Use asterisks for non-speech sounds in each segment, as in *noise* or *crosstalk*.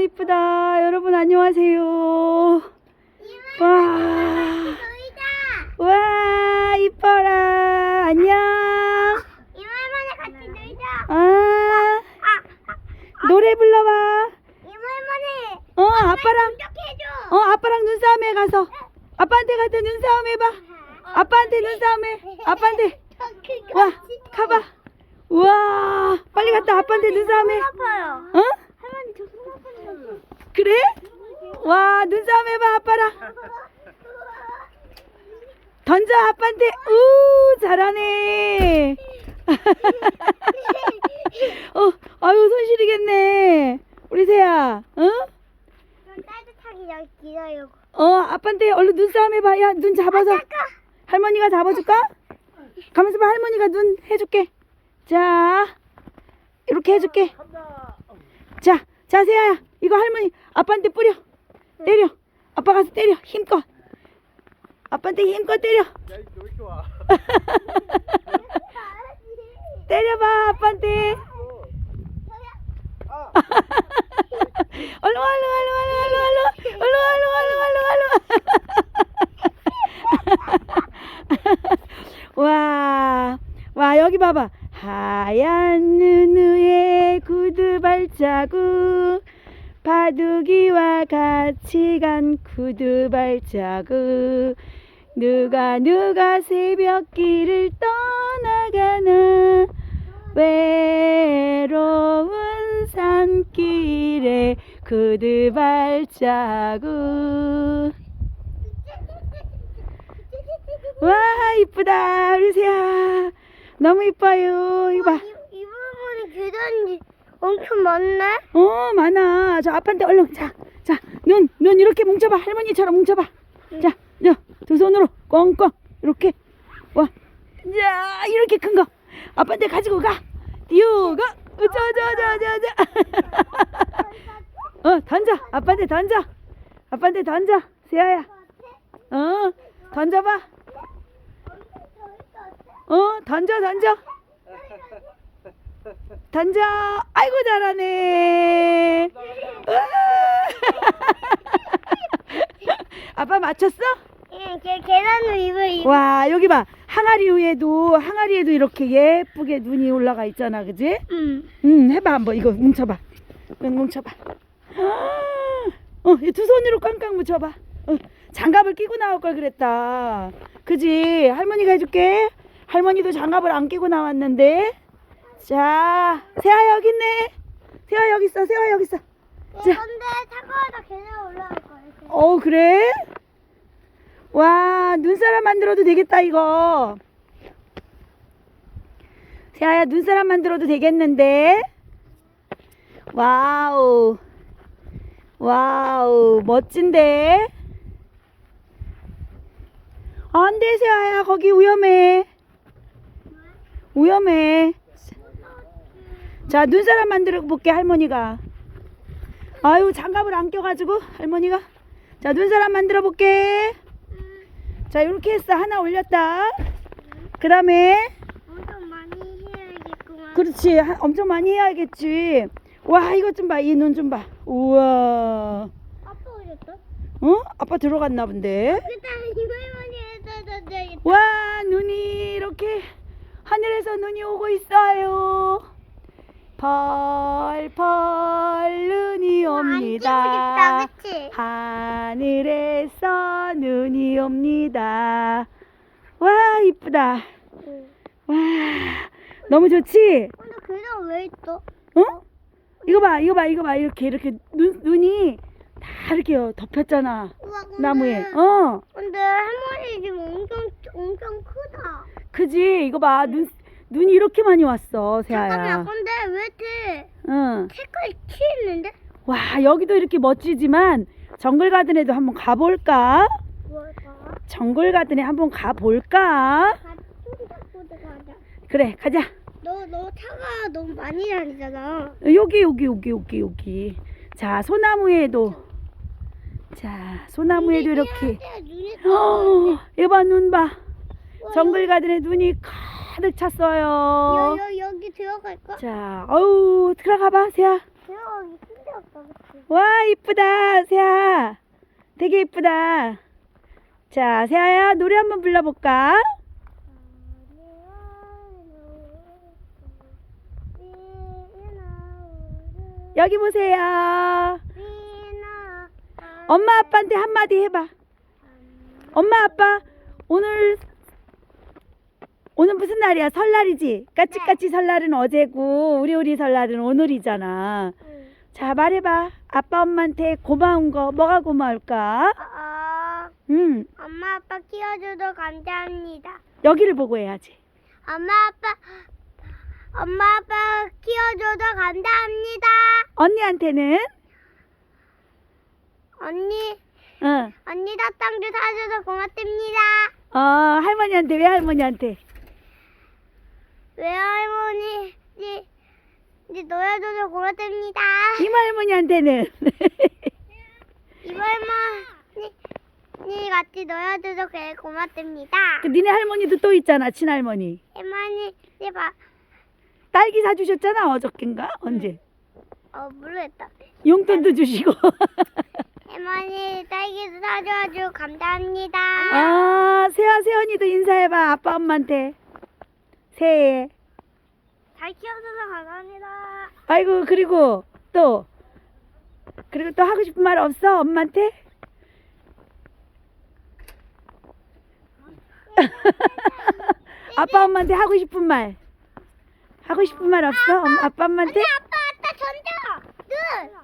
너무 이쁘다. 여러분 안녕하세요. 와. 와 이뻐라. 안녕. 이모할머니 같이 놀자. 아, 노래 불러봐. 이모할머니. 어, 아빠랑. 어 아빠랑 눈싸움 해 가서. 아빠한테 가서 눈싸움 해봐. 아빠한테 눈싸움 해. 아빠한테. 와, 가봐. 우와, 빨리 갔다 아빠한테 눈싸움 해. 아파요. 어? 할머니 저손 아파요. 그래? 와, 눈싸움 해봐 아빠랑. 던져 아빠한테. 우, 잘하네. *laughs* 어, 아유 손 시리겠네. 우리. 어? 좀 따뜻하게 여기 기다려. 어, 아빠한테 얼른 눈싸움 해봐. 야, 눈 잡아서. 할머니가 잡아줄까? 가만있어 봐. 할머니가 눈 해줄게. 자, 이렇게 해줄게. 자, 자, 세아야. 이거 할머니 아빠한테 뿌려. 때려. 아빠 가서 때려. 힘껏. 아빠한테 힘껏 때려. 때려봐, 아빠한테. 얼른, 얼른, 얼른, 얼른, 얼른, 얼른, 얼른, 얼른, 얼른, 얼른, 얼른. 와, 와, 여기 봐봐. 하얀 눈 위에 구두 발자국. 바둑이와 같이 간 구두 발자국. 누가 누가 새벽길을 떠나가나. 외로운 산길에 구두 발자국. 와, 이쁘다. 우리 새야. 너무 이뻐요. 이거 봐. 이모할머니 계단이 엄청 많네. 어, 많아. 저 아빠한테 얼른. 자, 자, 눈, 눈 이렇게 뭉쳐봐. 할머니처럼 뭉쳐봐. 자, 자, 두 손으로 꽁꽁. 이렇게. 와. 자, 이렇게 큰 거. 아빠한테 가지고 가. 띄우고. 저, 저, 저, 저, 저. *laughs* 어, 던져. 아빠한테 던져. 아빠한테 던져. 세아야. 어, 던져봐. 어, 던져, 던져. 던져. 아이고, 잘하네. *laughs* 아빠 맞췄어? 응, 걔 이거 이거. 와, 여기 봐. 항아리 위에도, 항아리에도 이렇게 예쁘게 눈이 올라가 있잖아. 그지? 응. 응, 해봐. 한번 이거 뭉쳐봐. 눈 뭉쳐봐. 아, 어, 이 두 손으로 꽝꽝 뭉쳐봐. 어, 장갑을 끼고 나올 걸 그랬다. 그지? 할머니가 해줄게. 할머니도 장갑을 안 끼고 나왔는데. 자, 세아 여기 있네. 세아 여기 있어. 세아 여기 있어. 자. 근데 차가워서 계단 올라갈 거야. 어, 그래? 와, 눈사람 만들어도 되겠다, 이거. 세아야, 눈사람 만들어도 되겠는데? 와우. 와우, 멋진데? 안 돼, 세아야, 거기 위험해. 위험해. 자, 눈사람 만들어 볼게, 할머니가. 아유, 장갑을 안 껴가지고, 할머니가. 자, 눈사람 만들어 볼게. 자, 이렇게 했어. 하나 올렸다. 그 다음에, 엄청 많이 해야겠구만. 그렇지. 하- 엄청 많이 해야겠지. 와, 이것 좀 봐. 이 눈 좀 봐. 우와. 아빠 오셨어? 어? 아빠 들어갔나 본데. 와, 눈이 이렇게 하늘에서 눈이 오고 있어요. 펄펄 눈이 옵니다. 안 찍고 싶다, 그치? 하늘에서 눈이 옵니다. 와, 이쁘다. 응. 와, 너무 좋지? 근데 계단 왜 있어? 어? 이거 봐, 이거 봐, 이거 봐. 이렇게, 이렇게 눈, 눈이 다 이렇게 덮였잖아. 우와, 근데, 나무에. 어, 근데 할머니 지금 엄청 엄청 크다. 그지? 이거 봐. 눈, 눈이 이렇게 많이 왔어, 잠깐만, 세아야. 근데 왜 이렇게 응. 색깔이 튀었는데? 와, 여기도 이렇게 멋지지만, 정글 가든에도 한번 가볼까? 정글 가든에 한번 가볼까? 그래, 가자. 너, 너 차가 너무 많이 다니잖아. 여기, 여기, 여기, 여기, 여기. 자, 소나무에도. 자, 소나무에도 이렇게. 눈이 어, 이봐, 눈 봐. 와, 정글 가든에 눈이 가득 찼어요. 여, 여, 여기 들어갈까? 자, 어우, 들어가 봐, 세야. 들어가기. 와, 이쁘다, 세아. 되게 이쁘다. 자, 세아야, 노래 한번 불러볼까? 여기 보세요. 엄마, 아빠한테 한마디 해봐. 엄마, 아빠, 오늘, 오늘 무슨 날이야? 설날이지? 까치까치 설날은 어제고, 우리 우리 설날은 오늘이잖아. 자, 말해봐. 아빠, 엄마한테 고마운 거, 뭐가 고마울까? 어, 음, 엄마 아빠 키워줘서 감사합니다. 여기를 보고 해야지. 엄마 아빠 엄마 아빠 키워줘서 감사합니다. 언니한테는, 언니 응, 언니 사탕도 사줘서 고맙습니다. 어, 할머니한테, 왜 할머니한테? 외할머니 니, 니 놀아줘서 고맙습니다. 이모 할머니한테는, *laughs* 이발머니 니 같이 놀아줘서 그래 고맙습니다. 그 니네 할머니도 또 있잖아, 친할머니. 할머니 니봐 딸기 사주셨잖아, 어저께인가? 언제? 어 모르겠다. 용돈도 주시고. *laughs* 할머니 딸기도 사줘가지고 감사합니다. 아, 세아, 세연이도 인사해봐, 아빠, 엄마한테. 새해. 잘 키워줘서 감사합니다. 아이고, 그리고 또, 그리고 또 하고 싶은 말 없어, 엄마한테? 아빠, 엄마한테 하고 싶은 말. 하고 싶은 말 없어? 엄, 아빠, 엄마한테? 아빠 왔다 던져. 눈.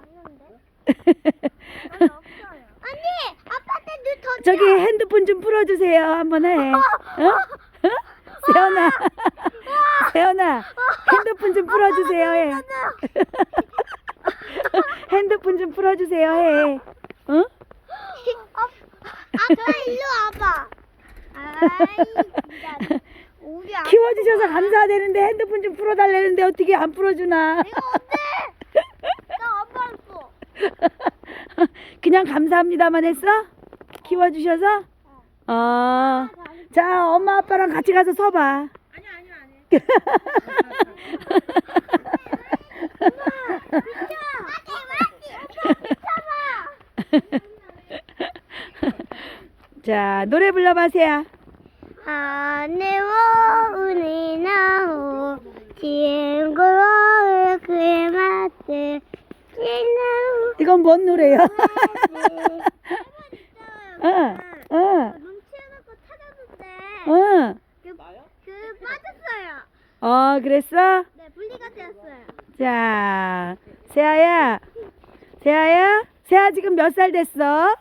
언니 아빠한테 눈 던져. 저기 핸드폰 좀 풀어주세요. 한번 해. 어? 어? 세연아. 세연아. 핸드폰 좀 풀어주세요. 해. 핸드폰 좀 풀어주세요. 해. 어? 아빠 일로 와봐. 아이 진짜. 우리 아빠. 키워주셔서 감사되는데 핸드폰 좀 풀어달라는데 어떻게 안 풀어주나. 이거 어때? 나 아빠 했어. 그냥 감사합니다만 했어? 키워주셔서? 어. 자, 엄마 아빠랑 같이 가서 서봐. *laughs* 자, 노래 불러봐세요. 하늘로 운이 나오 맛을 지나오 이건 뭔 노래야? *laughs* 어, 어, 눈치해놓고 찾았는데 어. 그, 그 빠졌어요 어, 그랬어? 네 분리가 되었어요 자, 세아야. 세아야? 세아 지금 몇 살 됐어?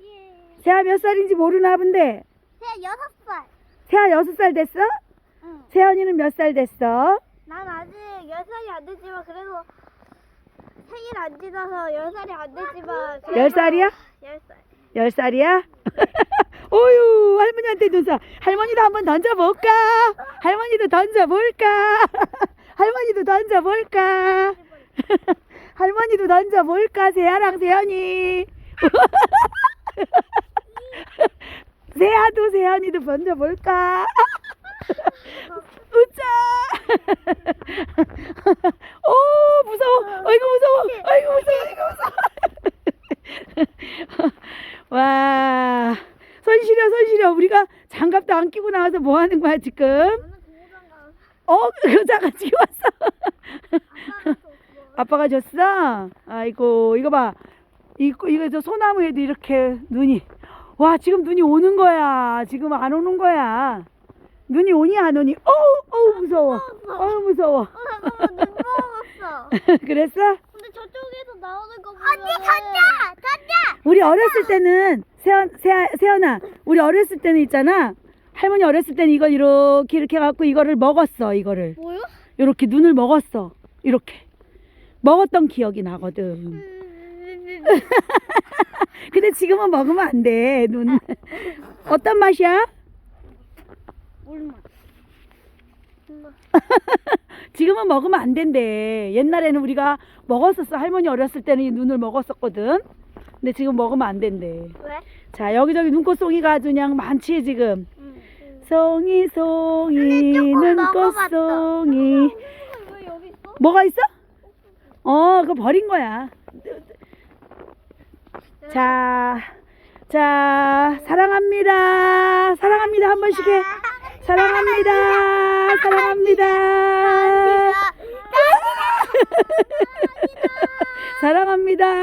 예. 세아 몇 살인지 모르나 본데. 제 여섯 살 세아 여섯 살 됐어? 응. 세연이는 몇 살 됐어? 난 아직 열 살이 안 됐지만 그래도 생일 안 지나서 열 살이 안 됐지만 열 살이야? 열 살. 열 살이야? 눈사. 할머니도 한번 던져볼까? 할머니도 던져볼까? *laughs* 할머니도 던져볼까? *laughs* 할머니도 던져볼까? 세아랑 세연이. *laughs* 세아도 세연이도 던져볼까? 웃자. 오, 무서워. 아이고, 무서워. 아이고, 무서워. 아이고, 무서워. 와, 손 시려, 손 시려. 우리가 장갑도 안 끼고 나와서 뭐 하는 거야, 지금? 저는 공부장 가. 어, 여자가 지금 왔어. 아빠가 줬어. 아이고, 이거 봐. 이거, 이거 저 소나무에도 이렇게 눈이. 와, 지금 눈이 오는 거야. 지금 안 오는 거야. 눈이 오니 안 오니? 어우, 어우, 무서워. 어우, 무서워. 어 잠깐만 눈 *laughs* 먹었어. 그랬어? 근데 저쪽에서 나오는 거 보면 언니 던져 던져. 우리 어렸을 때는 세연 세아, 세연아 우리 어렸을 때는 있잖아 할머니 어렸을 때는 이걸 이렇게 이렇게 갖고 이거를 먹었어 이거를. 뭐요? 이렇게 눈을 먹었어 이렇게. 먹었던 기억이 나거든. 음, *laughs* 근데 지금은 먹으면 안 돼 눈. 어떤 맛이야? 얼마? *laughs* 지금은 먹으면 안 된대. 옛날에는 우리가 먹었었어. 할머니 어렸을 때는 이 눈을 먹었었거든. 근데 지금 먹으면 안 된대. 왜? 자 여기저기 눈꽃송이가 아주 그냥 많지 지금. 응. 송이 송이 근데 조금 눈꽃송이 왜 여기 있어? 뭐가 있어? 어, 그거 버린 거야. 자, 자, 사랑합니다. 사랑합니다. 한 번씩 해. 사랑합니다. 사랑합니다. 사랑합니다. *laughs*